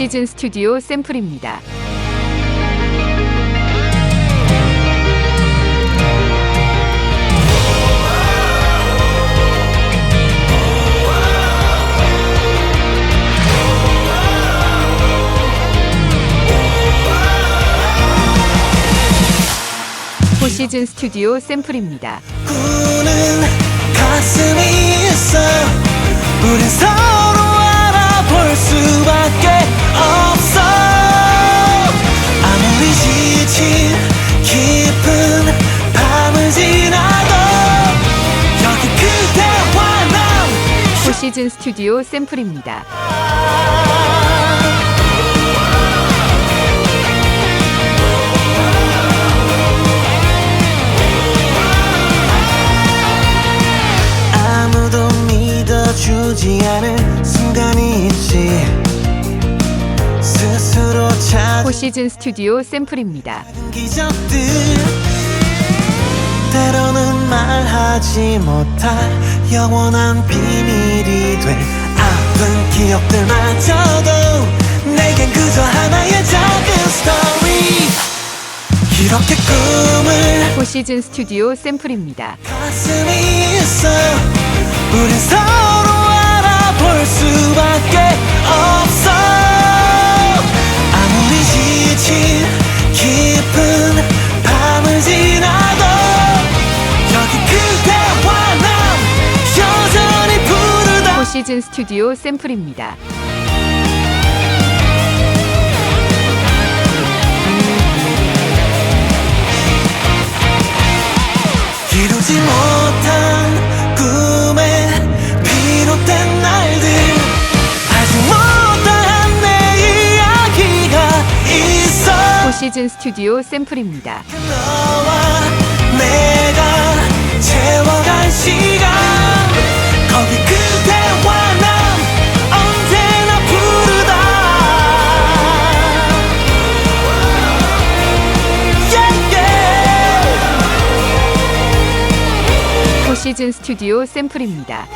포시즌 스튜디오 샘플입니다. 포시즌 스튜디오 샘플입니다. 꾸는 가슴이 있어 우린 서 시즌 스튜디오 샘플입니다. 아무도 믿어주지 않은 순간이 있지 스스로 찾은 포시즌 스튜디오 샘플입니다. 기적들 때로는 말하 지 못할 영원한 비밀이 돼. 아픈 기억들마저도 내겐 그저 하나의 작은 스토리. 이렇게 꿈을 포시즌 스튜디오 샘플입니다. 가슴이 있어. 우린 시즌 스튜디오 샘플입니다. 이루지 못한 꿈에 비롯된 날들 아직 못다한 내 이야기가 있어 포시즌 스튜디오 샘플입니다. 시즌 스튜디오 샘플입니다.